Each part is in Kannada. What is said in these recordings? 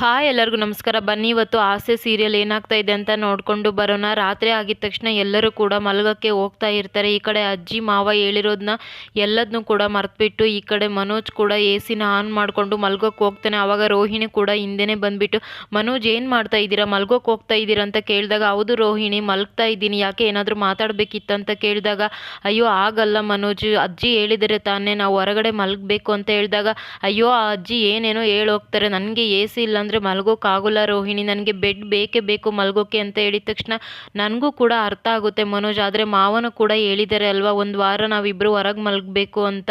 ಹಾಯ್ ಎಲ್ಲರಿಗೂ ನಮಸ್ಕಾರ. ಬನ್ನಿ, ಇವತ್ತು ಆಸೆ ಸೀರಿಯಲ್ ಏನಾಗ್ತಾ ಇದೆ ಅಂತ ನೋಡಿಕೊಂಡು ಬರೋಣ. ರಾತ್ರಿ ಆಗಿದ ತಕ್ಷಣ ಎಲ್ಲರೂ ಕೂಡ ಮಲಗಕ್ಕೆ ಹೋಗ್ತಾ ಇರ್ತಾರೆ. ಈ ಕಡೆ ಅಜ್ಜಿ, ಮಾವ ಹೇಳಿರೋದನ್ನ ಎಲ್ಲದನ್ನೂ ಕೂಡ ಮರೆತುಬಿಟ್ಟು, ಈ ಕಡೆ ಮನೋಜ್ ಕೂಡ ಎ ಸಿನ ಆನ್ ಮಾಡಿಕೊಂಡು ಮಲ್ಗೋಕ್ಕೆ ಹೋಗ್ತಾನೆ. ಆವಾಗ ರೋಹಿಣಿ ಕೂಡ ಹಿಂದೆನೇ ಬಂದುಬಿಟ್ಟು, ಮನೋಜ್, ಏನು ಮಾಡ್ತಾ ಇದ್ದೀರಾ? ಮಲ್ಗೋಕ್ಕೆ ಹೋಗ್ತಾ ಇದ್ದೀರಾ? ಅಂತ ಕೇಳಿದಾಗ, ಹೌದು ರೋಹಿಣಿ, ಮಲ್ಗ್ತಾ ಇದ್ದೀನಿ. ಯಾಕೆ ಏನಾದರೂ ಮಾತಾಡಬೇಕಿತ್ತಂತ ಕೇಳಿದಾಗ, ಅಯ್ಯೋ, ಆಗಲ್ಲ ಮನೋಜ್. ಅಜ್ಜಿ ಹೇಳಿದರೆ ತಾನೇ ನಾವು ಹೊರಗಡೆ ಮಲಗಬೇಕು. ಅಂತ ಹೇಳಿದಾಗ, ಅಯ್ಯೋ, ಆ ಅಜ್ಜಿ ಏನೇನೋ ಹೇಳೋಗ್ತಾರೆ. ನನಗೆ ಎ ಸಿ ಇಲ್ಲ ಅಂದರೆ ಮಲ್ಗೋಕ್ಕಾಗಲ್ಲ ರೋಹಿಣಿ, ನನಗೆ ಬೆಡ್ ಬೇಕೇ ಬೇಕು ಮಲ್ಗೋಕೆ ಅಂತ ಹೇಳಿದ ತಕ್ಷಣ ನನಗೂ ಕೂಡ ಅರ್ಥ ಆಗುತ್ತೆ ಮನೋಜ್, ಆದರೆ ಮಾವನು ಕೂಡ ಹೇಳಿದ್ದಾರೆ ಅಲ್ವಾ, ಒಂದು ವಾರ ನಾವಿಬ್ಬರು ಹೊರಗೆ ಮಲಗಬೇಕು ಅಂತ.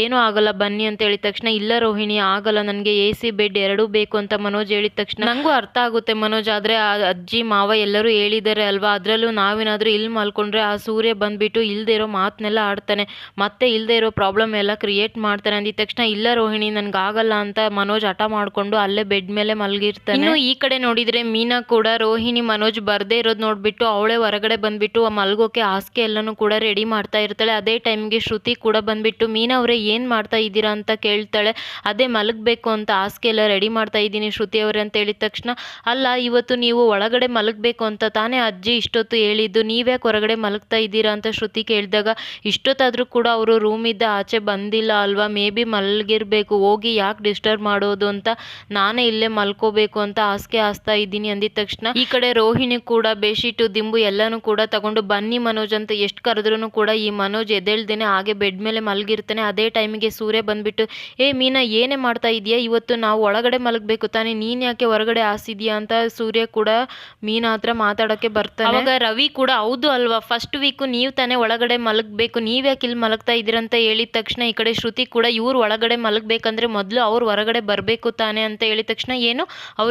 ಏನೂ ಆಗಲ್ಲ, ಬನ್ನಿ ಅಂತ ಹೇಳಿದ ತಕ್ಷಣ, ಇಲ್ಲ ರೋಹಿಣಿ, ಆಗಲ್ಲ, ನನಗೆ ಎ ಸಿ ಬೆಡ್ ಎರಡೂ ಬೇಕು ಅಂತ ಮನೋಜ್ ಹೇಳಿದ ತಕ್ಷಣ. ನನಗೂ ಅರ್ಥ ಆಗುತ್ತೆ ಮನೋಜ್, ಆದರೆ ಆ ಅಜ್ಜಿ, ಮಾವ ಎಲ್ಲರೂ ಹೇಳಿದ್ದಾರೆ ಅಲ್ವಾ, ಅದರಲ್ಲೂ ನಾವೇನಾದರೂ ಇಲ್ಲಿ ಮಲ್ಕೊಂಡ್ರೆ ಆ ಸೂರ್ಯ ಬಂದ್ಬಿಟ್ಟು ಇಲ್ಲದೆ ಇರೋ ಮಾತನ್ನೆಲ್ಲ ಆಡ್ತಾನೆ, ಮತ್ತೆ ಇಲ್ಲದೆ ಇರೋ ಪ್ರಾಬ್ಲಮ್ ಎಲ್ಲ ಕ್ರಿಯೇಟ್ ಮಾಡ್ತಾನೆ ಅಂದಿದ ತಕ್ಷಣ, ಇಲ್ಲ ರೋಹಿಣಿ, ನನಗಾಗಲ್ಲ ಆಗಲ್ಲ ಅಂತ ಮನೋಜ್ ಹಠ ಮಾಡಿಕೊಂಡು ಅಲ್ಲೇ ಬೆಡ್ ಮೇಲೆ ಮಲಗಿರ್ತಾನೆ. ಇನ್ನು ಈ ಕಡೆ ನೋಡಿದ್ರೆ ಮೀನಾ ಕೂಡ, ರೋಹಿಣಿ, ಮನೋಜ್ ಬರ್ದೇ ಇರೋದು ನೋಡ್ಬಿಟ್ಟು ಅವಳೇ ಹೊರಗಡೆ ಬಂದ್ಬಿಟ್ಟು ಮಲ್ಗೋಕೆ ಹಾಸಿಗೆ ಎಲ್ಲನೂ ಕೂಡ ರೆಡಿ ಮಾಡ್ತಾ ಇರ್ತಾಳೆ. ಅದೇ ಟೈಮ್ಗೆ ಶ್ರುತಿ ಕೂಡ ಬಂದ್ಬಿಟ್ಟು, ಮೀನಾ ಅವರೇ ಏನು ಮಾಡ್ತಾ ಇದ್ದೀರಾ ಅಂತ ಕೇಳ್ತಾಳೆ. ಅದೇ ಮಲಗಬೇಕು ಅಂತ ಹಾಸಿಗೆ ಎಲ್ಲ ರೆಡಿ ಮಾಡ್ತಾ ಇದ್ದೀನಿ ಶ್ರುತಿ ಅವರೇ ಅಂತ ಹೇಳಿದ ತಕ್ಷಣ, ಅಲ್ಲ, ಇವತ್ತು ನೀವು ಒಳಗಡೆ ಮಲಗಬೇಕು ಅಂತ ತಾನೇ ಅಜ್ಜಿ ಇಷ್ಟೊತ್ತು ಹೇಳಿದ್ದು. ನೀವ್ಯಾಕೆ ಹೊರಗಡೆ ಮಲಗ್ತಾ ಇದ್ದೀರಾ? ಅಂತ ಶ್ರುತಿ ಕೇಳಿದಾಗ, ಇಷ್ಟೊತ್ತಾದರೂ ಕೂಡ ಅವರು ರೂಮಿಂದ ಆಚೆ ಬಂದಿಲ್ಲ ಅಲ್ವಾ? ಮೇ ಬಿ ಮಲಗಿರ್ಬೇಕು. ಹೋಗಿ ಯಾಕೆ ಡಿಸ್ಟರ್ಬ್ ಮಾಡೋದು? ಅಂತ ನಾನೇ ಇಲ್ಲೇ ಮಲ್ಕೋಬೇಕು ಅಂತ ಹಾಸಿಗೆ ಆಸ್ತಾ ಇದ್ದೀನಿ ಅಂದಿದ ತಕ್ಷಣ ಈ ಕಡೆ ರೋಹಿಣಿ ಕೂಡ ಬೆಡ್ಶೀಟು, ದಿಂಬು ಎಲ್ಲಾನು ಕೂಡ ತಗೊಂಡು ಬನ್ನಿ ಮನೋಜ್ ಅಂತ ಎಷ್ಟು ಕರೆದ್ರೂ ಕೂಡ ಈ ಮನೋಜ್ ಎದ್ದೇಳ್ದೇನೆ ಹಾಗೆ ಬೆಡ್ ಮೇಲೆ ಮಲಗಿರ್ತಾನೆ. ಅದೇ ಟೈಮಿಗೆ ಸೂರ್ಯ ಬಂದ್ಬಿಟ್ಟು, ಏ ಮೀನಾ, ಏನೇ ಮಾಡ್ತಾ ಇದೀಯಾ ಇವತ್ತು ನಾವು ಒಳಗಡೆ ಮಲಗಬೇಕು ತಾನೆ, ನೀನ್ ಯಾಕೆ ಹೊರಗಡೆ ಹಾಸಿದ್ಯಾ ಅಂತ ಸೂರ್ಯ ಕೂಡ ಮೀನಾ ಹತ್ರ ಮಾತಾಡೋಕ್ಕೆ ಬರ್ತಾನೆ. ಅವಾಗ ರವಿ ಕೂಡ, ಹೌದು ಅಲ್ವಾ, ಫಸ್ಟ್ ವೀಕು ನೀವು ತಾನೇ ಒಳಗಡೆ ಮಲಗಬೇಕು, ನೀವು ಯಾಕೆ ಇಲ್ಲಿ ಮಲಗ್ತಾ ಇದ್ದೀರಂತ ಹೇಳಿದ ತಕ್ಷಣ ಈ ಕಡೆ ಶ್ರುತಿ ಕೂಡ, ಇವ್ರು ಒಳಗಡೆ ಮಲಗಬೇಕಂದ್ರೆ ಮೊದಲು ಅವ್ರು ಹೊರಗಡೆ ಬರಬೇಕು ತಾನೆ, ಅಂತ ಹೇಳಿದ ತಕ್ಷಣ ಏನು?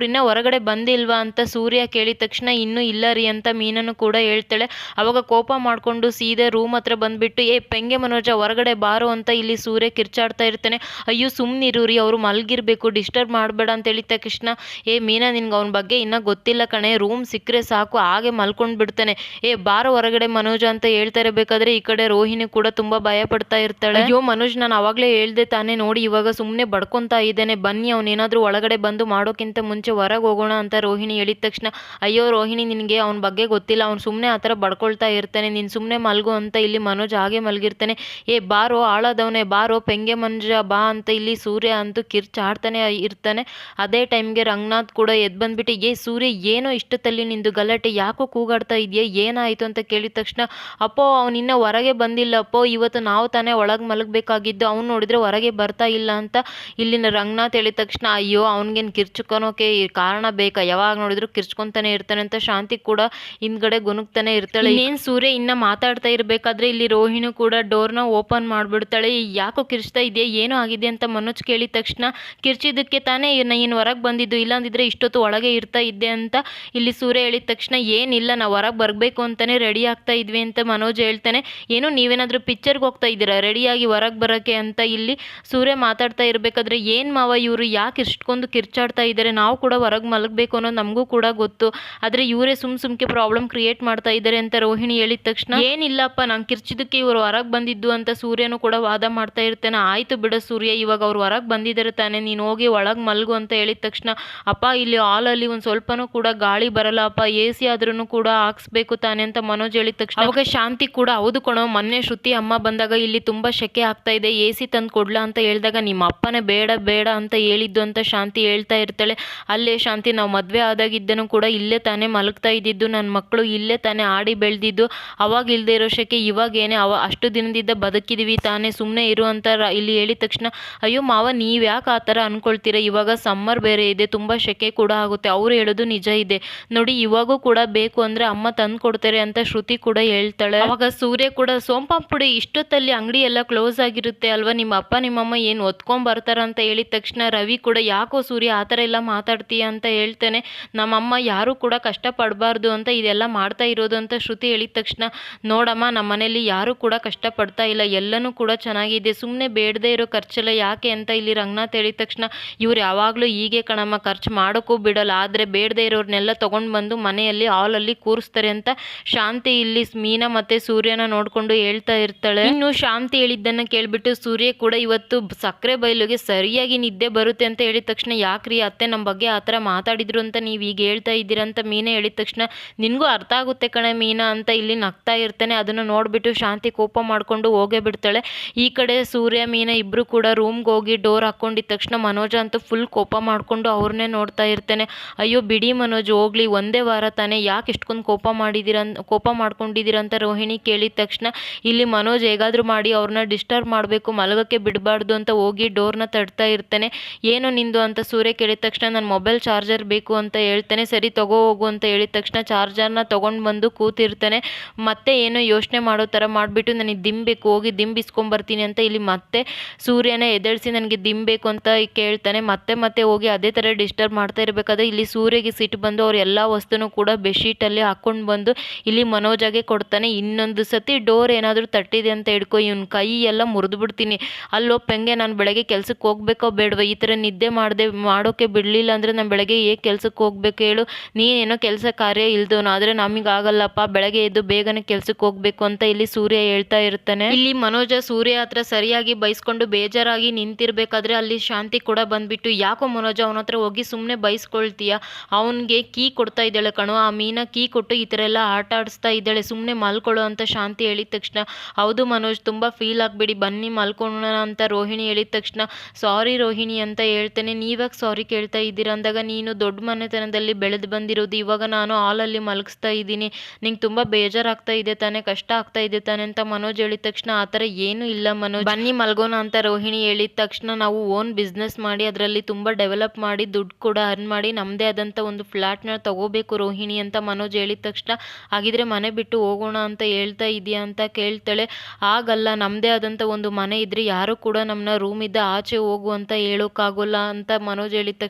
ಇನ್ನೂ ಹೊರಗಡೆ ಬಂದಿಲ್ವಾ ಅಂತ ಸೂರ್ಯ ಕೇಳಿದ ತಕ್ಷಣ ಇನ್ನೂ ಇಲ್ಲ ರೀ ಅಂತ ಮೀನನ್ನು ಕೂಡ ಹೇಳ್ತಾಳೆ. ಅವಾಗ ಕೋಪ ಮಾಡಿಕೊಂಡು ಸೀದೆ ರೂಮ್ ಹತ್ರ ಬಂದುಬಿಟ್ಟು, ಏ ಪೆಂಗೆ ಮನೋಜ, ಹೊರಗಡೆ ಬಾರೋ ಅಂತ ಇಲ್ಲಿ ಸೂರ್ಯ ಕಿರ್ಚಾಡ್ತಾ ಇರ್ತಾನೆ. ಅಯ್ಯೋ ಸುಮ್ಮನಿರು ರೀ, ಅವರು ಮಲಗಿರಬೇಕು ಡಿಸ್ಟರ್ಬ್ ಮಾಡಬೇಡ ಅಂತ ಹೇಳಿದ ತಕ್ಷಣ, ಏ ಮೀನಾ, ನಿನ್ಗೆ ಅವನ ಬಗ್ಗೆ ಇನ್ನೂ ಗೊತ್ತಿಲ್ಲ ಕಣೆ. ರೂಮ್ ಸಿಕ್ಕರೆ ಸಾಕು, ಹಾಗೆ ಮಲ್ಕೊಂಡು ಬಿಡ್ತಾನೆ. ಏ ಬಾರೋ ಹೊರಗಡೆ ಮನೋಜ ಅಂತ ಹೇಳ್ತಾ ಇರಬೇಕಾದ್ರೆ ಈ ಕಡೆ ರೋಹಿಣಿ ಕೂಡ ತುಂಬ ಭಯ ಪಡ್ತಾ ಇರ್ತಾಳೆ. ಅಯ್ಯೋ ಮನೋಜ್, ನಾನು ಅವಾಗಲೇ ಹೇಳ್ದೆ ತಾನೇ, ನೋಡಿ ಇವಾಗ ಸುಮ್ಮನೆ ಬಡ್ಕೊತಾ ಇದ್ದೇನೆ. ಬನ್ನಿ ಅವನೇನಾದರೂ ಒಳಗಡೆ ಬಂದು ಮಾಡೋಕ್ಕಿಂತ ಮುಂಚೆ ಹೊರಗೆ ಹೋಗೋಣ ಅಂತ ರೋಹಿಣಿ ಹೇಳಿದ ತಕ್ಷಣ, ಅಯ್ಯೋ ರೋಹಿಣಿ, ನಿನಗೆ ಅವನ ಬಗ್ಗೆ ಗೊತ್ತಿಲ್ಲ. ಅವ್ನು ಸುಮ್ಮನೆ ಆ ಥರ ಬಡ್ಕೊಳ್ತಾ ಇರ್ತಾನೆ. ನೀನು ಸುಮ್ಮನೆ ಮಲಗು ಅಂತ ಇಲ್ಲಿ ಮನೋಜ್ ಹಾಗೆ ಮಲಗಿರ್ತಾನೆ. ಏ, ಬಾರೋ, ಆಳದವನೇ, ಬಾರೋ, ಪೆಂಗೆ ಮಂಜ ಬಾ ಅಂತ ಇಲ್ಲಿ ಸೂರ್ಯ ಅಂತೂ ಕಿರ್ಚಾಡ್ತಾನೆ ಇರ್ತಾನೆ. ಅದೇ ಟೈಮ್ಗೆ ರಂಗನಾಥ್ ಕೂಡ ಎದ್ದು ಬಂದ್ಬಿಟ್ಟು, ಏ ಸೂರ್ಯ, ಏನೋ ಇಷ್ಟದಲ್ಲಿ ನಿಂದು ಗಲಾಟೆ, ಯಾಕೋ ಕೂಗಾಡ್ತಾ ಇದೆಯಾ? ಏನಾಯಿತು? ಅಂತ ಕೇಳಿದ ತಕ್ಷಣ, ಅಪ್ಪೋ ಅವನಿನ್ನ ಹೊರಗೆ ಬಂದಿಲ್ಲ ಅಪ್ಪೋ. ಇವತ್ತು ನಾವು ತಾನೇ ಒಳಗೆ ಮಲಗಬೇಕಾಗಿದ್ದು. ಅವ್ನು ನೋಡಿದ್ರೆ ಹೊರಗೆ ಬರ್ತಾ ಇಲ್ಲ ಅಂತ ಇಲ್ಲಿನ ರಂಗನಾಥ್ ಹೇಳಿದ ತಕ್ಷಣ, ಅಯ್ಯೋ, ಅವ್ನಿಗೇನು ಕಿರ್ಚ್ಕೊಳೋಕೆ ಕಾರಣ ಬೇಕಾ? ಯಾವಾಗ ನೋಡಿದ್ರು ಕಿರ್ಚ್ಕೊಂತಾನೆ ಇರ್ತಾನೆ ಅಂತ ಶಾಂತಿ ಕೂಡ ಹಿಂದ್ಗಡೆ ಗುನುಗ್ತಾನೆ ಇರ್ತಾಳೆ. ಏನ್ ಸೂರ್ಯ ಇನ್ನ ಮಾತಾಡ್ತಾ ಇರಬೇಕಾದ್ರೆ ಇಲ್ಲಿ ರೋಹಿಣಿ ಕೂಡ ಡೋರ್ನ ಓಪನ್ ಮಾಡ್ಬಿಡ್ತಾಳೆ. ಯಾಕೋ ಕಿರ್ಚ್ತಾ ಇದೆಯಾ? ಏನೋ ಆಗಿದೆ ಅಂತ ಮನೋಜ್ ಕೇಳಿದ ತಕ್ಷಣ ಕಿರ್ಚಿದ್ದಕ್ಕೆ ತಾನೇ ನೀನು ಹೊರಗೆ ಬಂದಿದ್ದು. ಇಲ್ಲಾಂದಿದ್ರೆ ಇಷ್ಟೊತ್ತು ಒಳಗೆ ಇರ್ತಾ ಇದ್ದೆ ಅಂತ ಇಲ್ಲಿ ಸೂರ್ಯ ಹೇಳಿದ ತಕ್ಷಣ, ಏನಿಲ್ಲ, ನಾವು ಹೊರಗೆ ಬರಬೇಕು ಅಂತಾನೆ ರೆಡಿ ಆಗ್ತಾ ಇದ್ವಿ ಅಂತ ಮನೋಜ್ ಹೇಳ್ತಾನೆ. ಏನು ನೀವೇನಾದರೂ ಪಿಕ್ಚರ್ಗೆ ಹೋಗ್ತಾ ಇದ್ದೀರಾ? ರೆಡಿಯಾಗಿ ಹೊರಗೆ ಬರೋಕ್ಕೆ ಅಂತ ಇಲ್ಲಿ ಸೂರ್ಯ ಮಾತಾಡ್ತಾ ಇರಬೇಕಾದ್ರೆ, ಏನು ಮಾವ ಇವರು? ಯಾಕೆ ಇಷ್ಟೊಂದು ಕಿರ್ಚಾಡ್ತಾ ಇದ್ದಾರೆ, ನಾವು ಕೂಡ ಹೊರಗೆ ಮಲಗಬೇಕು ಅನ್ನೋದು ನಮಗೂ ಕೂಡ ಗೊತ್ತು. ಆದರೆ ಇವರೇ ಸುಮ್ ಸುಮ್ಕೆ ಪ್ರಾಬ್ಲಮ್ ಕ್ರಿಯೇಟ್ ಮಾಡ್ತಾ ಇದ್ದಾರೆ ಅಂತ ರೋಹಿಣಿ ಹೇಳಿದ ತಕ್ಷಣ, ಏನಿಲ್ಲಪ್ಪ, ನಾನು ಕಿರ್ಚಿದಕ್ಕೆ ಇವರು ಹೊರಗೆ ಬಂದಿದ್ದು ಅಂತ ಸೂರ್ಯನು ಕೂಡ ವಾದ ಮಾಡ್ತಾ ಇರ್ತಾನೆ. ಆಯಿತು ಬಿಡ ಸೂರ್ಯ, ಇವಾಗ ಅವ್ರು ಹೊರಗೆ ಬಂದಿದ್ದಾರೆ ತಾನೆ. ನೀನು ಹೋಗಿ ಒಳಗೆ ಮಲಗು ಅಂತ ಹೇಳಿದ ತಕ್ಷಣ, ಅಪ್ಪ, ಇಲ್ಲಿ ಹಾಲಲ್ಲಿ ಒಂದು ಸ್ವಲ್ಪನೂ ಕೂಡ ಗಾಳಿ ಬರಲ್ಲ. ಅಪ್ಪ ಎ ಸಿ ಆದ್ರೂ ಕೂಡ ಹಾಕ್ಸ್ಬೇಕು ತಾನೆ ಅಂತ ಮನೋಜ್ ಹೇಳಿದ ತಕ್ಷಣ, ಅವಾಗ ಶಾಂತಿ ಕೂಡ ಹೌದು ಕಣೋ. ಮೊನ್ನೆ ಶ್ರುತಿ ಅಮ್ಮ ಬಂದಾಗ ಇಲ್ಲಿ ತುಂಬಾ ಶೆಕೆ ಆಗ್ತಾ ಇದೆ. ಎ ಸಿ ತಂದು ಕೊಡ್ಲಾ ಅಂತ ಹೇಳಿದಾಗ, ನಿಮ್ಮ ಅಪ್ಪನೇ ಬೇಡ ಬೇಡ ಅಂತ ಹೇಳಿದ್ದು ಅಂತ ಶಾಂತಿ ಹೇಳ್ತಾ ಇರ್ತಾಳೆ ಅಲ್ಲೇ ಶಾಂತಿ, ನಾವು ಮದುವೆ ಆದಾಗಿದ್ದನು ಕೂಡ ಇಲ್ಲೇ ತಾನೇ ಮಲಗ್ತಾ ಇದ್ದಿದ್ದು ನನ್ನ ಮಕ್ಕಳು ಇಲ್ಲೇ ತಾನೇ ಆಡಿ ಬೆಳೆದಿದ್ದು, ಅವಾಗ ಇಲ್ಲದೆ ಇರೋ ಶೆಕೆ ಇವಾಗ ಏನೇ, ಅವ ಅಷ್ಟು ದಿನದಿಂದ ಬದುಕಿದೀವಿ, ತಾನೇ ಸುಮ್ಮನೆ ಇರು ಅಂತ ಇಲ್ಲಿ ಹೇಳಿದ ತಕ್ಷಣ, ಅಯ್ಯೋ ಮಾವ, ನೀವು ಯಾಕೆ ಆ ಥರ ಅನ್ಕೊಳ್ತೀರಾ? ಇವಾಗ ಸಮ್ಮರ್ ಬೇರೆ ಇದೆ, ತುಂಬ ಶೆಕೆ ಕೂಡ ಆಗುತ್ತೆ, ಅವ್ರು ಹೇಳೋದು ನಿಜ ಇದೆ. ನೋಡಿ, ಇವಾಗೂ ಕೂಡ ಬೇಕು ಅಂದರೆ ಅಮ್ಮ ತಂದು ಕೊಡ್ತಾರೆ ಅಂತ ಶ್ರುತಿ ಕೂಡ ಹೇಳ್ತಾಳೆ. ಅವಾಗ ಸೂರ್ಯ ಕೂಡ ಸೋಂಪಾಪುಡಿ ಇಷ್ಟೊತ್ತಲ್ಲಿ ಅಂಗಡಿ ಎಲ್ಲ ಕ್ಲೋಸ್ ಆಗಿರುತ್ತೆ ಅಲ್ವಾ? ನಿಮ್ಮ ಅಪ್ಪ, ನಿಮ್ಮಮ್ಮ ಏನು ಒತ್ಕೊಂಡ್ ಬರ್ತಾರ? ಅಂತ ಹೇಳಿದ ತಕ್ಷಣ ರವಿ ಕೂಡ, ಯಾಕೋ ಸೂರ್ಯ ಆ ಥರ ಎಲ್ಲ ಮಾತಾಡ್ತೀಯ ಅಂತ ಹೇಳ್ತೇನೆ. ನಮ್ಮಮ್ಮ ಯಾರೂ ಕೂಡ ಕಷ್ಟಪಡಬಾರ್ದು ಅಂತ ಇದೆಲ್ಲ ಮಾಡ್ತಾ ಇರೋದು ಅಂತ ಶ್ರುತಿ ಹೇಳಿದ ತಕ್ಷಣ, ನೋಡಮ್ಮ ನಮ್ಮ ಮನೇಲಿ ಯಾರೂ ಕೂಡ ಕಷ್ಟಪಡ್ತಾ ಇಲ್ಲ. ಎಲ್ಲನೂ ಕೂಡ ಚೆನ್ನಾಗಿದೆ. ಸುಮ್ಮನೆ ಬೇಡದೇ ಇರೋ ಖರ್ಚೆಲ್ಲ ಯಾಕೆ ಅಂತ ಇಲ್ಲಿ ರಂಗನಾಥ್ ಹೇಳಿದ ತಕ್ಷಣ, ಇವ್ರು ಯಾವಾಗಲೂ ಹೀಗೆ ಕಣಮ್ಮ, ಖರ್ಚು ಮಾಡೋಕ್ಕೂ ಬಿಡಲ್ಲ. ಆದರೆ ಬೇಡದೇ ಇರೋರ್ನೆಲ್ಲ ತೊಗೊಂಡು ಬಂದು ಮನೆಯಲ್ಲಿ, ಹಾಲಲ್ಲಿ ಕೂರಿಸ್ತಾರೆ ಅಂತ ಶಾಂತಿ ಇಲ್ಲಿ ಮೀನಾ ಮತ್ತೆ ಸೂರ್ಯನ ನೋಡಿಕೊಂಡು ಹೇಳ್ತಾ ಇರ್ತಾಳೆ. ಇನ್ನು ಶಾಂತಿ ಹೇಳಿದ್ದನ್ನು ಕೇಳಿಬಿಟ್ಟು ಸೂರ್ಯ ಕೂಡ ಇವತ್ತು ಸಕ್ಕರೆ ಬೈಲಿಗೆ ಸರಿಯಾಗಿ ನಿದ್ದೆ ಬರುತ್ತೆ ಅಂತ ಹೇಳಿದ ತಕ್ಷಣ, ಯಾಕ್ರಿ ಅತ್ತೆ ನಮ್ಮ ಬಗ್ಗೆ ಆ ಥರ ಮಾತಾಡಿದ್ರು ಅಂತ ನೀವು ಈಗ ಹೇಳ್ತಾ ಇದ್ದೀರಾ ಅಂತ ಮೀನಾ ಹೇಳಿದ ತಕ್ಷಣ, ನಿನಗೂ ಅರ್ಥ ಆಗುತ್ತೆ ಕಣೆ ಮೀನಾ ಅಂತ ಇಲ್ಲಿ ನಗ್ತಾ ಇರ್ತಾನೆ, ಅದನ್ನು ನೋಡಿಬಿಟ್ಟು ಶಾಂತಿ ಕೋಪ ಮಾಡಿಕೊಂಡು ಹೋಗೇ ಬಿಡ್ತಾಳೆ. ಈ ಕಡೆ ಸೂರ್ಯ, ಮೀನಾ ಇಬ್ಬರು ಕೂಡ ರೂಮ್ಗೆ ಹೋಗಿ ಡೋರ್ ಹಾಕ್ಕೊಂಡಿದ್ದ ತಕ್ಷಣ ಮನೋಜ ಅಂತೂ ಫುಲ್ ಕೋಪ ಮಾಡಿಕೊಂಡು ಅವ್ರನ್ನೇ ನೋಡ್ತಾ ಇರ್ತಾನೆ. ಅಯ್ಯೋ ಬಿಡಿ ಮನೋಜ್, ಹೋಗ್ಲಿ, ಒಂದೇ ವಾರ ತಾನೇ, ಯಾಕೆ ಇಷ್ಟೊಂದು ಕೋಪ ಮಾಡಿದ್ದೀರ ಕೋಪ ಮಾಡ್ಕೊಂಡಿದ್ದೀರ ಅಂತ ರೋಹಿಣಿ ಕೇಳಿದ ತಕ್ಷಣ, ಇಲ್ಲಿ ಮನೋಜ್ ಹೇಗಾದರೂ ಮಾಡಿ ಅವ್ರನ್ನ ಡಿಸ್ಟರ್ಬ್ ಮಾಡಬೇಕು, ಮಲಗಕ್ಕೆ ಬಿಡಬಾರ್ದು ಅಂತ ಹೋಗಿ ಡೋರ್ನ ತಡ್ತಾ ಇರ್ತಾನೆ. ಏನು ನಿಂದು? ಅಂತ ಸೂರ್ಯ ಕೇಳಿದ ತಕ್ಷಣ ನನ್ನ ಮೊಬೈಲ್ ಚಾರ್ಜರ್ ಬೇಕು ಅಂತ ಹೇಳ್ತಾನೆ, ಸರಿ ತಗೋ ಹೋಗು ಅಂತ ಹೇಳಿದ ತಕ್ಷಣ ಚಾರ್ಜರ್ನ ತೊಗೊಂಡು ಬಂದು ಕೂತಿರ್ತಾನೆ. ಮತ್ತೆ ಏನೋ ಯೋಚನೆ ಮಾಡೋ ಥರ ಮಾಡಿಬಿಟ್ಟು ನನಗೆ ದಿಮ್ ಬೇಕು, ಹೋಗಿ ದಿಮ್ ಬಿಸ್ಕೊಂಬರ್ತೀನಿ ಅಂತ ಇಲ್ಲಿ ಮತ್ತೆ ಸೂರ್ಯನ ಎದುರಿಸಿ ನನಗೆ ದಿಮ್ ಬೇಕು ಅಂತ ಕೇಳ್ತಾನೆ. ಮತ್ತೆ ಮತ್ತೆ ಹೋಗಿ ಅದೇ ಥರ ಡಿಸ್ಟರ್ಬ್ ಮಾಡ್ತಾ ಇರಬೇಕಾದ್ರೆ ಇಲ್ಲಿ ಸೂರ್ಯಗೆ ಸಿಟ್ಟು ಬಂದು ಅವ್ರ ಎಲ್ಲ ವಸ್ತುನೂ ಕೂಡ ಬೆಡ್ಶೀಟಲ್ಲಿ ಹಾಕ್ಕೊಂಡು ಬಂದು ಇಲ್ಲಿ ಮನೋಜಾಗೆ ಕೊಡ್ತಾನೆ. ಇನ್ನೊಂದು ಸತಿ ಡೋರ್ ಏನಾದರೂ ತಟ್ಟಿದೆ ಅಂತ ಹಿಡ್ಕೊ ಇವ್ನ ಕೈ ಎಲ್ಲ ಮುರಿದು ಬಿಡ್ತೀನಿ ಅಲ್ಲೋ ಪೆಂಗೆ ನಾನು ಬೆಳಗ್ಗೆ ಕೆಲಸಕ್ಕೆ ಹೋಗ್ಬೇಕೋ ಬೇಡವಾ ಈ ಥರ ನಿದ್ದೆ ಮಾಡಿದೆ ಮಾಡೋಕ್ಕೆ ಬಿಡಲಿಲ್ಲ ಅಂದರೆ ನಾನು ಬೆಳಗ್ಗೆ ಹೇಗೆ ಕೆಲಸಕ್ಕೆ ಹೋಗ್ಬೇಕು ಹೇಳು. ನೀನೇನೋ ಕೆಲಸ ಕಾರ್ಯ ಇಲ್ದವನು ಆದರೆ ನಮಗೆ ಆಗಲ್ಲಪ್ಪ. ಬೆಳಗ್ಗೆ ಎದ್ದು ಬೇಗನೆ ಕೆಲಸಕ್ಕೆ ಹೋಗ್ಬೇಕು ಅಂತ ಇಲ್ಲಿ ಸೂರ್ಯ ಹೇಳ್ತಾ ಇರ್ತಾನೆ. ಇಲ್ಲಿ ಮನೋಜ ಸೂರ್ಯ ಹತ್ರ ಸರಿಯಾಗಿ ಬೈಸ್ಕೊಂಡು ಬೇಜಾರಾಗಿ ನಿಂತಿರ್ಬೇಕಾದ್ರೆ ಅಲ್ಲಿ ಶಾಂತಿ ಕೂಡ ಬಂದ್ಬಿಟ್ಟು, ಯಾಕೋ ಮನೋಜ ಅವನ ಹತ್ರ ಹೋಗಿ ಸುಮ್ಮನೆ ಬೈಸ್ಕೊಳ್ತೀಯ? ಅವನಿಗೆ ಕೀ ಕೊಡ್ತಾ ಇದ್ದಾಳೆ ಕಣೋ. ಆ ಮೀನ ಕೀ ಕೊಟ್ಟು ಈ ಥರ ಎಲ್ಲ ಆಟ ಆಡಿಸ್ತಾ ಇದ್ದಾಳೆ. ಸುಮ್ಮನೆ ಮಲ್ಕೊಳ್ಳೋ ಅಂತ ಶಾಂತಿ ಹೇಳಿದ ತಕ್ಷಣ, ಹೌದು ಮನೋಜ್, ತುಂಬ ಫೀಲ್ ಆಗಬೇಡಿ. ಬನ್ನಿ ಮಲ್ಕೊಳ್ಳೋಣ ಅಂತ ರೋಹಿಣಿ ಹೇಳಿದ ತಕ್ಷಣ, ಸಾರಿ ರೋಹಿಣಿ ಅಂತ ಹೇಳ್ತೇನೆ. ನೀವಾಗ ಸಾರಿ ಕೇಳ್ತಾ ಇದ್ದೀರಾ? ಅಂದಾಗ ನೀನು ದೊಡ್ಡ ಮನೆತನದಲ್ಲಿ ಬೆಳೆದು ಬಂದಿರೋದು ಇವಾಗ ನಾನು ಹಾಲಲ್ಲಿ ಮಲಗಿಸ್ತಾ ಇದ್ದೀನಿ. ನಿಂಗೆ ತುಂಬ ಬೇಜಾರಾಗ್ತಾ ಇದೆ ತಾನೆ, ಕಷ್ಟ ಆಗ್ತಾ ಇದೆ ತಾನೆ ಅಂತ ಮನೋಜ್ ಹೇಳಿದ ತಕ್ಷಣ ಆ ಥರ ಏನೂ ಇಲ್ಲ ಮನೋಜ್. ಬನ್ನಿ ಮಲ್ಗೋಣ ಅಂತ ರೋಹಿಣಿ ಹೇಳಿದ ತಕ್ಷಣ ನಾವು ಓನ್ ಬಿಸ್ನೆಸ್ ಮಾಡಿ ಅದರಲ್ಲಿ ತುಂಬ ಡೆವಲಪ್ ಮಾಡಿ ದುಡ್ಡು ಕೂಡ ಅರ್ನ್ ಮಾಡಿ ನಮ್ಮದೇ ಆದಂಥ ಒಂದು ಫ್ಲ್ಯಾಟ್ನ ತಗೋಬೇಕು ರೋಹಿಣಿ ಅಂತ ಮನೋಜ್ ಹೇಳಿದ ತಕ್ಷಣ. ಹಾಗಿದ್ರೆ ಮನೆ ಬಿಟ್ಟು ಹೋಗೋಣ ಅಂತ ಹೇಳ್ತಾ ಇದೆಯಾ ಅಂತ ಕೇಳ್ತಾಳೆ. ಆಗಲ್ಲ ನಮ್ಮದೇ ಆದಂಥ ಒಂದು ಮನೆ ಇದ್ರೆ ಯಾರು ಕೂಡ ನಮ್ಮನ್ನ ರೂಮಿಂದ ಆಚೆ ಹೋಗು ಅಂತ ಹೇಳೋಕ್ಕಾಗೋಲ್ಲ ಅಂತ ಮನೋಜ್ ಹೇಳಿದ ತಕ್ಷಣ.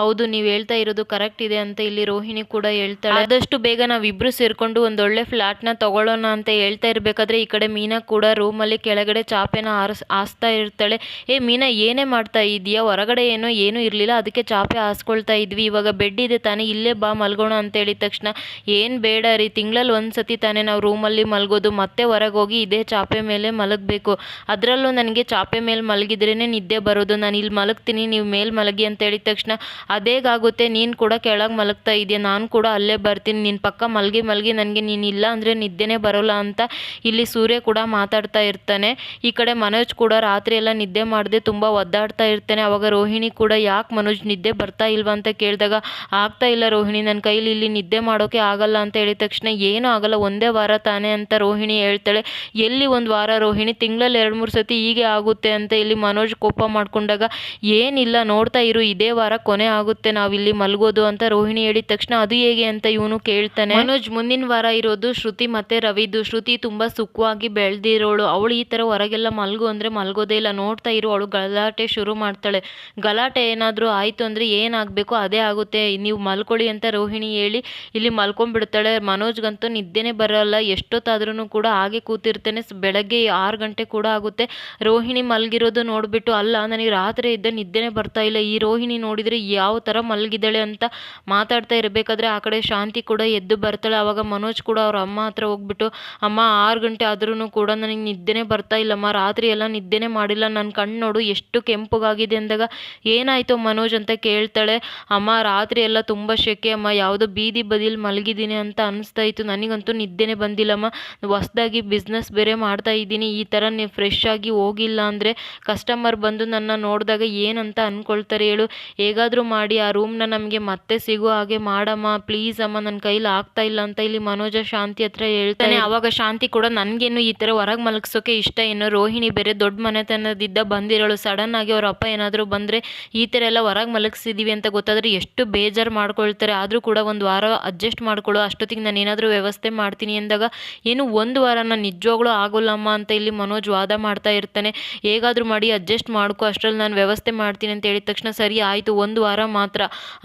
ಹೌದು, ನೀವು ಹೇಳ್ತಾ ಇರೋದು ಕರೆಕ್ಟ್ ಇದೆ ಅಂತ ಇಲ್ಲಿ ರೋಹಿಣಿ ಕೂಡ ಹೇಳ್ತಾಳೆ. ಆದಷ್ಟು ಬೇಗ ನಾವಿಬ್ರು ಸೇರ್ಕೊಂಡು ಒಂದೊಳ್ಳೆ ಫ್ಲ್ಯಾಟ್ನ ತಗೊಳ್ಳೋಣ ಅಂತ ಹೇಳ್ತಾ ಇರಬೇಕಾದ್ರೆ ಈ ಕಡೆ ಮೀನಾ ಕೂಡ ರೂಮಲ್ಲಿ ಕೆಳಗಡೆ ಚಾಪೆನ ಆರಿಸ್ ಹಾಸ್ತಾ ಇರ್ತಾಳೆ. ಏ, ಮೀನಾ, ಏನೇ ಮಾಡ್ತಾ ಇದೀಯಾ ಹೊರಗಡೆ ಏನೋ, ಏನೂ ಇರಲಿಲ್ಲ, ಅದಕ್ಕೆ ಚಾಪೆ ಹಾಸ್ಕೊಳ್ತಾ ಇದ್ವಿ. ಇವಾಗ ಬೆಡ್ ಇದೆ ತಾನೇ, ಇಲ್ಲೇ ಬಾ, ಮಲ್ಗೋಣ ಅಂತ ಹೇಳಿದ ತಕ್ಷಣ, ಏನು ಬೇಡ ರೀ, ತಿಂಗಳಲ್ಲಿ ಒಂದು ಸತಿ ತಾನೇ ನಾವು ರೂಮಲ್ಲಿ ಮಲಗೋದು. ಮತ್ತೆ ಹೊರಗೆ ಹೋಗಿ ಇದೇ ಚಾಪೆ ಮೇಲೆ ಮಲಗಬೇಕು. ಅದರಲ್ಲೂ ನನಗೆ ಚಾಪೆ ಮೇಲೆ ಮಲಗಿದ್ರೇ ನಿದ್ದೆ ಬರೋದು. ನಾನು ಇಲ್ಲಿ ಮಲಗ್ತೀನಿ, ನೀವು ಮೇಲೆ ಮಲಗಿ ಅಂತ ಹೇಳಿದ ತಕ್ಷಣ ಅದೇಗಾಗುತ್ತೆ ನೀನು ಕೂಡ ಕೆಳಗೆ ಮಲಗ್ತಾ ಇದೆಯಾ? ನಾನು ಕೂಡ ಅಲ್ಲೇ ಬರ್ತೀನಿ. ನಿನ್ನ ಪಕ್ಕ ಮಲಗಿ ಮಲಗಿ ನನಗೆ ನೀನು ಇಲ್ಲ ಅಂದರೆ ನಿದ್ದೆನೇ ಬರೋಲ್ಲ ಅಂತ ಇಲ್ಲಿ ಸೂರ್ಯ ಕೂಡ ಮಾತಾಡ್ತಾ ಇರ್ತಾನೆ. ಈ ಕಡೆ ಮನೋಜ್ ಕೂಡ ರಾತ್ರಿ ಎಲ್ಲ ನಿದ್ದೆ ಮಾಡದೆ ತುಂಬ ಒದ್ದಾಡ್ತಾ ಇರ್ತಾನೆ. ಅವಾಗ ರೋಹಿಣಿ ಕೂಡ, ಯಾಕೆ ಮನೋಜ್ ನಿದ್ದೆ ಬರ್ತಾ ಇಲ್ವಾ? ಅಂತ ಕೇಳಿದಾಗ, ಆಗ್ತಾ ಇಲ್ಲ ರೋಹಿಣಿ ನನ್ನ ಕೈಲಿ ಇಲ್ಲಿ ನಿದ್ದೆ ಮಾಡೋಕೆ ಆಗಲ್ಲ ಅಂತ ಹೇಳಿದ ತಕ್ಷಣ, ಏನೂ ಆಗಲ್ಲ, ಒಂದೇ ವಾರ ತಾನೇ ಅಂತ ರೋಹಿಣಿ ಹೇಳ್ತಾಳೆ. ಎಲ್ಲಿ ಒಂದು ವಾರ ರೋಹಿಣಿ ತಿಂಗಳಲ್ಲಿ ಎರಡು ಮೂರು ಸತಿ ಹೀಗೆ ಆಗುತ್ತೆ ಅಂತ ಇಲ್ಲಿ ಮನೋಜ್ ಕೋಪ ಮಾಡ್ಕೊಂಡಾಗ, ಏನಿಲ್ಲ, ನೋಡ್ತಾ ಇರು, ಇದೇ ವಾರ ಕೊನೆ ಆಗುತ್ತೆ, ನಾವಿಲ್ಲಿ ಮಲಗೋದು ಅಂತ ರೋಹಿಣಿ ಹೇಳಿದ ತಕ್ಷಣ ಅದು ಹೇಗೆ ಅಂತ ಇವನು ಕೇಳ್ತಾನೆ. ಮನೋಜ್, ಮುಂದಿನ ವಾರ ಇರೋದು ಶ್ರುತಿ ಮತ್ತೆ ರವಿದು ಶ್ರುತಿ ತುಂಬಾ ಸುಖವಾಗಿ ಬೆಳೆದಿರೋಳು. ಅವಳು ಈ ತರ ಹೊರಗೆಲ್ಲ ಮಲ್ಗು ಅಂದ್ರೆ ಮಲ್ಗೋದೇ ಇಲ್ಲ. ನೋಡ್ತಾ ಇರು, ಅವಳು ಗಲಾಟೆ ಶುರು ಮಾಡ್ತಾಳೆ. ಗಲಾಟೆ ಏನಾದರೂ ಆಯಿತು ಅಂದರೆ ಏನಾಗಬೇಕು ಅದೇ ಆಗುತ್ತೆ. ನೀವು ಮಲ್ಕೊಳ್ಳಿ ಅಂತ ರೋಹಿಣಿ ಹೇಳಿ ಇಲ್ಲಿ ಮಲ್ಕೊಂಡ್ಬಿಡ್ತಾಳೆ. ಮನೋಜ್ಗಂತೂ ನಿದ್ದೆನೇ ಬರಲ್ಲ. ಎಷ್ಟೊತ್ತಾದ್ರೂ ಕೂಡ ಹಾಗೆ ಕೂತಿರ್ತೇನೆ. ಬೆಳಗ್ಗೆ ಆರು ಗಂಟೆ ಕೂಡ ಆಗುತ್ತೆ. ರೋಹಿಣಿ ಮಲಗಿರೋದು ನೋಡಿಬಿಟ್ಟು, ಅಲ್ಲ, ನನಗೆ ರಾತ್ರಿ ಇದ್ದ ನಿದ್ದೆನೇ ಬರ್ತಾ ಇಲ್ಲ. ಈ ರೋಹಿಣಿ ನೋಡಿದರೆ ಯಾವ ಥರ ಮಲಗಿದ್ದಾಳೆ ಅಂತ ಮಾತಾಡ್ತಾ ಇರಬೇಕಾದ್ರೆ ಆ ಕಡೆ ಶಾಂತಿ ಕೂಡ ಎದ್ದು ಬರ್ತಾಳೆ. ಆವಾಗ ಮನೋಜ್ ಕೂಡ ಅವ್ರ ಅಮ್ಮ ಹತ್ರ ಹೋಗ್ಬಿಟ್ಟು, ಅಮ್ಮ, ಆರು ಗಂಟೆ ಆದ್ರೂ ಕೂಡ ನನಗೆ ನಿದ್ದೆನೇ ಬರ್ತಾ ಇಲ್ಲಮ್ಮ, ರಾತ್ರಿ ಎಲ್ಲ ನಿದ್ದೆನೇ ಮಾಡಿಲ್ಲ ನನ್ನ ಕಣ್ಣು ನೋಡು ಎಷ್ಟು ಕೆಂಪುಗಾಗಿದೆ ಅಂದಾಗ ಏನಾಯ್ತು ಮನೋಜ್ ಅಂತ ಕೇಳ್ತಾಳೆ. ಅಮ್ಮ, ರಾತ್ರಿ ಎಲ್ಲ ತುಂಬ ಶೆಕೆ ಅಮ್ಮ, ಯಾವುದೋ ಬೀದಿ ಬದಿಲಿ ಮಲಗಿದ್ದೀನಿ ಅಂತ ಅನಿಸ್ತಾ ಇತ್ತು. ನನಗಂತೂ ನಿದ್ದೆನೇ ಬಂದಿಲ್ಲಮ್ಮ, ಹೊಸ್ದಾಗಿ ಬಿಸ್ನೆಸ್ ಬೇರೆ ಮಾಡ್ತಾ ಇದ್ದೀನಿ. ಈ ಥರ ನೀವು ಫ್ರೆಶ್ ಆಗಿ ಹೋಗಿಲ್ಲ ಅಂದರೆ ಕಸ್ಟಮರ್ ಬಂದು ನನ್ನ ನೋಡಿದಾಗ ಏನಂತ ಅಂದ್ಕೊಳ್ತಾರೆ ಹೇಳು. ಹೇಗಾದರೂ ಮಾಡಿ ಆ ರೂಮ್ನ ನಮಗೆ ಮತ್ತೆ ಸಿಗೋ ಹಾಗೆ ಮಾಡಮ್ಮ ಪ್ಲೀಸ್ ಅಮ್ಮ ನನ್ನ ಕೈಲಿ ಆಗ್ತಾ ಇಲ್ಲ ಅಂತ ಇಲ್ಲಿ ಮನೋಜ ಶಾಂತಿ ಹತ್ರ ಹೇಳ್ತಾನೆ ಆವಾಗ ಶಾಂತಿ ಕೂಡ ನನಗೇನು ಈ ಥರ ಹೊರಗೆ ಮಲಗ್ಸೋಕೆ ಇಷ್ಟ ಏನು ರೋಹಿಣಿ ಬೇರೆ ದೊಡ್ಡ ಮನೆತನದಿದ್ದ ಬಂದಿರೋಳು ಸಡನ್ ಆಗಿ ಅವ್ರ ಅಪ್ಪ ಏನಾದರೂ ಬಂದರೆ ಈ ಥರ ಎಲ್ಲ ಹೊರಗೆ ಮಲಗಿಸಿದೀವಿ ಅಂತ ಗೊತ್ತಾದರೆ ಎಷ್ಟು ಬೇಜಾರು ಮಾಡ್ಕೊಳ್ತಾರೆ. ಆದರೂ ಕೂಡ ಒಂದು ವಾರ ಅಡ್ಜಸ್ಟ್ ಮಾಡ್ಕೊಳ್ಳೋ ಅಷ್ಟೊತ್ತಿಗೆ ನಾನು ಏನಾದರೂ ವ್ಯವಸ್ಥೆ ಮಾಡ್ತೀನಿ ಅಂದಾಗ ಏನು ಒಂದು ವಾರ ನಾನು ನಿಜವಾಗ್ಲೂ ಆಗೋಲ್ಲಮ್ಮ ಅಂತ ಇಲ್ಲಿ ಮನೋಜ್ ವಾದ ಮಾಡ್ತಾ ಇರ್ತಾನೆ. ಹೇಗಾದರೂ ಮಾಡಿ ಅಡ್ಜಸ್ಟ್ ಮಾಡ್ಕೋ ಅಷ್ಟರಲ್ಲಿ ನಾನು ವ್ಯವಸ್ಥೆ ಮಾಡ್ತೀನಿ ಅಂತ ಹೇಳಿದ ತಕ್ಷಣ ಸರಿ ಆಯಿತು. ಒಂದು ವಾರ ಮಾತ್ರ.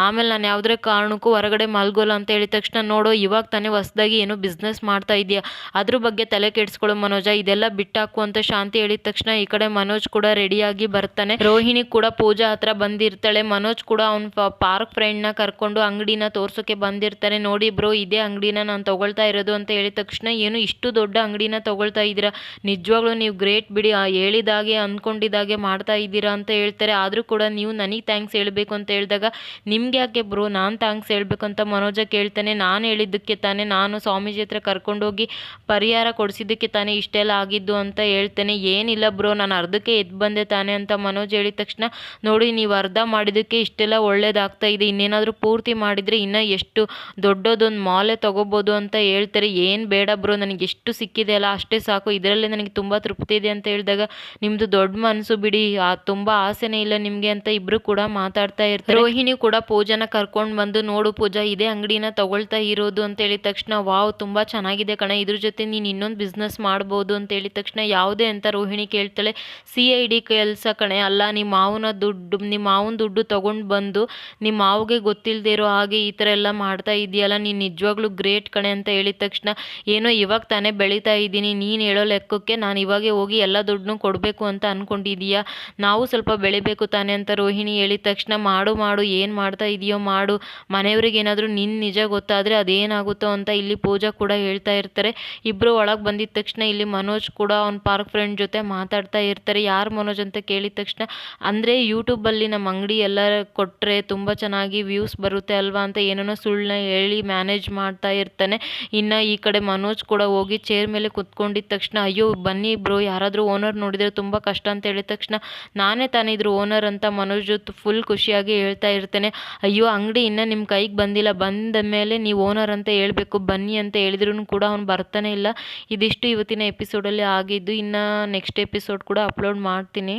ಆಮೇಲೆ ನಾನು ಯಾವುದೇ ಕಾರಣಕ್ಕೂ ಹೊರಗಡೆ ಮಲ್ಗೋಲ್ಲ ಅಂತ ಹೇಳಿದ ತಕ್ಷಣ, ನೋಡು, ಇವಾಗ ತಾನೇ ಹೊಸದಾಗಿ ಏನೋ ಬಿಸ್ನೆಸ್ ಮಾಡ್ತಾ ಇದೆಯಾ. ಅದ್ರ ಬಗ್ಗೆ ತಲೆ ಕೆಡಿಸ್ಕೊಳ್ಳೋ ಮನೋಜ, ಇದೆಲ್ಲ ಬಿಟ್ಟಾಕು ಅಂತ ಶಾಂತಿ ಹೇಳಿದ ತಕ್ಷಣ ಈ ಕಡೆ ಮನೋಜ್ ಕೂಡ ರೆಡಿಯಾಗಿ ಬರ್ತಾನೆ. ರೋಹಿಣಿ ಕೂಡ ಪೂಜಾ ಹತ್ರ ಬಂದಿರ್ತಾಳೆ. ಮನೋಜ್ ಕೂಡ ಅವ್ನ ಪಾರ್ಕ್ ಫ್ರೆಂಡ್ನ ಕರ್ಕೊಂಡು ಅಂಗಡಿನ ತೋರ್ಸೋಕೆ ಬಂದಿರ್ತಾನೆ. ನೋಡಿ ಬ್ರೋ, ಇದೇ ಅಂಗಡಿನ ನಾನು ತಗೊಳ್ತಾ ಇರೋದು ಅಂತ ಹೇಳಿದ ತಕ್ಷಣ, ಏನು ಇಷ್ಟು ದೊಡ್ಡ ಅಂಗಡಿನ ತಗೊಳ್ತಾ ಇದ್ದೀರಾ? ನಿಜವಾಗ್ಲೂ ನೀವು ಗ್ರೇಟ್ ಬಿಡಿ. ಹೇಳಿದಾಗೆ ಅಂದ್ಕೊಂಡಿದ್ದಾಗೆ ಮಾಡ್ತಾ ಇದ್ದೀರಾ ಅಂತ ಹೇಳ್ತಾರೆ. ಆದರೂ ಕೂಡ ನೀವು ನನಗೆ ಥ್ಯಾಂಕ್ಸ್ ಹೇಳಬೇಕು ಅಂತ ಹೇಳಿದಾಗ, ನಿಮ್ಗೆ ಯಾಕೆ ಬ್ರೋ? ನಾನು ಥ್ಯಾಂಕ್ಸ್ ಹೇಳಬೇಕು ಅಂತ ಮನೋಜ ಕೇಳ್ತಾನೆ, ನಾನು ಹೇಳಿದ್ದಕ್ಕೆ ತಾನೇ ನಾನು ಸ್ವಾಮೀಜಿ ಹತ್ರ ಕರ್ಕೊಂಡೋಗಿ ಪರಿಹಾರ ಕೊಡಿಸಿದ್ದಕ್ಕೆ ತಾನೇ ಇಷ್ಟೆಲ್ಲ ಆಗಿದ್ದು ಅಂತ ಹೇಳ್ತಾನೆ. ಏನಿಲ್ಲ ಬ್ರೋ, ನಾನು ಅರ್ಧಕ್ಕೆ ಎದ್ದು ಬಂದೆ ತಾನೆ ಅಂತ ಮನೋಜ್ ಹೇಳಿದ ತಕ್ಷಣ, ನೋಡಿ, ನೀವು ಅರ್ಧ ಮಾಡಿದ್ದಕ್ಕೆ ಇಷ್ಟೆಲ್ಲ ಒಳ್ಳೇದಾಗ್ತಾ ಇದೆ. ಇನ್ನೇನಾದರೂ ಪೂರ್ತಿ ಮಾಡಿದರೆ ಇನ್ನೂ ಎಷ್ಟು ದೊಡ್ಡದೊಂದು ಮಾಲೆ ತೊಗೋಬೋದು ಅಂತ ಹೇಳ್ತಾರೆ. ಏನು ಬೇಡ ಬ್ರೋ, ನನಗೆ ಎಷ್ಟು ಸಿಕ್ಕಿದೆ ಅಲ್ಲ, ಅಷ್ಟೇ ಸಾಕು. ಇದರಲ್ಲೇ ನನಗೆ ತುಂಬ ತೃಪ್ತಿ ಇದೆ ಅಂತ ಹೇಳಿದಾಗ ನಿಮ್ಮದು ದೊಡ್ಡ ಮನಸ್ಸು ಬಿಡಿ. ತುಂಬ ಆಸೆನೇ ಇಲ್ಲ ನಿಮಗೆ ಅಂತ ಇಬ್ಬರು ಕೂಡ ಮಾತಾಡ್ತಾ ಇರ್ತಾರೆ. ರೋಹಿಣಿ ಕೂಡ ಪೂಜಾನ ಕರ್ಕೊಂಡು ಬಂದು ನೋಡು ಪೂಜಾ, ಇದೇ ಅಂಗಡಿನ ತಗೊಳ್ತಾ ಇರೋದು ಅಂತ ಹೇಳಿದ ತಕ್ಷಣ, ವಾವ್, ತುಂಬಾ ಚೆನ್ನಾಗಿದೆ ಕಣ, ಇದ್ರ ಜೊತೆ ನೀನು ಇನ್ನೊಂದು ಬಿಸ್ನೆಸ್ ಮಾಡ್ಬೋದು ಅಂತ ಹೇಳಿದ ತಕ್ಷಣ ಯಾವುದೇ ಅಂತ ರೋಹಿಣಿ ಕೇಳ್ತಾಳೆ ಸಿ ಐ ಡಿ ಕೆಲಸ ಕಣೆ, ಅಲ್ಲ ನಿಮ್ಮ ಮಾವನ ದುಡ್ಡು ನಿಮ್ಮ ಮಾವನ ದುಡ್ಡು ತಗೊಂಡು ಬಂದು ನಿಮ್ಮ ಮಾವಿಗೆ ಗೊತ್ತಿಲ್ಲದೆ ಇರೋ ಹಾಗೆ ಈ ಥರ ಎಲ್ಲ ಮಾಡ್ತಾ ಇದೆಯಲ್ಲ, ನೀನು ನಿಜವಾಗ್ಲೂ ಗ್ರೇಟ್ ಕಣೆ ಅಂತ ಹೇಳಿದ ತಕ್ಷಣ, ಏನೋ ಇವಾಗ ತಾನೇ ಬೆಳೀತಾ ಇದ್ದೀನಿ, ನೀನು ಹೇಳೋ ಲೆಕ್ಕಕ್ಕೆ ನಾನು ಇವಾಗೆ ಹೋಗಿ ಎಲ್ಲ ದುಡ್ಡನ್ನೂ ಕೊಡಬೇಕು ಅಂತ ಅಂದ್ಕೊಂಡಿದ್ದೀಯಾ ನಾವು ಸ್ವಲ್ಪ ಬೆಳಿಬೇಕು ತಾನೆ ಅಂತ ರೋಹಿಣಿ ಹೇಳಿದ ತಕ್ಷಣ ಮಾಡು ಮಾಡು, ಏನು ಮಾಡ್ತಾ ಇದೆಯೋ ಮಾಡು. ಮನೆಯವ್ರಿಗೆ ಏನಾದರೂ ನಿನ್ನ ನಿಜ ಗೊತ್ತಾದರೆ ಅದೇನಾಗುತ್ತೋ ಅಂತ ಇಲ್ಲಿ ಪೂಜಾ ಕೂಡ ಹೇಳ್ತಾ ಇರ್ತಾರೆ. ಇಬ್ಬರು ಒಳಗೆ ಬಂದಿದ ತಕ್ಷಣ ಇಲ್ಲಿ ಮನೋಜ್ ಕೂಡ ಅವ್ನ ಪಾರ್ಕ್ ಫ್ರೆಂಡ್ ಜೊತೆ ಮಾತಾಡ್ತಾ ಇರ್ತಾರೆ. ಯಾರು ಮನೋಜ್ ಅಂತ ಕೇಳಿದ ತಕ್ಷಣ, ಅಂದರೆ ಯೂಟ್ಯೂಬಲ್ಲಿ ನಮ್ಮ ಅಂಗಡಿ ಎಲ್ಲ ಕೊಟ್ಟರೆ ತುಂಬ ಚೆನ್ನಾಗಿ ವ್ಯೂಸ್ ಬರುತ್ತೆ ಅಲ್ವಾ ಅಂತ ಏನೇನೋ ಸುಳ್ಳನ್ನ ಹೇಳಿ ಮ್ಯಾನೇಜ್ ಮಾಡ್ತಾ ಇರ್ತಾನೆ. ಇನ್ನು ಈ ಕಡೆ ಮನೋಜ್ ಕೂಡ ಹೋಗಿ ಚೇರ್ ಮೇಲೆ ಕುತ್ಕೊಂಡಿದ್ದ ತಕ್ಷಣ, ಅಯ್ಯೋ, ಬನ್ನಿ ಇಬ್ರು ಯಾರಾದರೂ ಓನರ್ ನೋಡಿದರೆ ತುಂಬ ಕಷ್ಟ ಅಂತ ಹೇಳಿದ ತಕ್ಷಣ, ನಾನೇ ತಾನೇ ಇದ್ರ ಓನರ್ ಅಂತ ಮನೋಜ್ ಫುಲ್ ಖುಷಿಯಾಗಿ ಹೇಳ್ತಾ ಇರ್ತೇನೆ. ಅಯ್ಯೋ, ಅಂಗಡಿ ಇನ್ನೂ ನಿಮ್ಮ ಕೈಗೆ ಬಂದಿಲ್ಲ. ಬಂದ ಮೇಲೆ ನೀವು ಓನರ್ ಅಂತ ಹೇಳಬೇಕು. ಬನ್ನಿ ಅಂತ ಹೇಳಿದ್ರೂ ಕೂಡ ಅವ್ನು ಬರ್ತಾನೆ ಇಲ್ಲ. ಇದಿಷ್ಟು ಇವತ್ತಿನ ಎಪಿಸೋಡಲ್ಲಿ ಆಗಿದ್ದು. ಇನ್ನು ನೆಕ್ಸ್ಟ್ ಎಪಿಸೋಡ್ ಕೂಡ ಅಪ್ಲೋಡ್ ಮಾಡ್ತೀನಿ.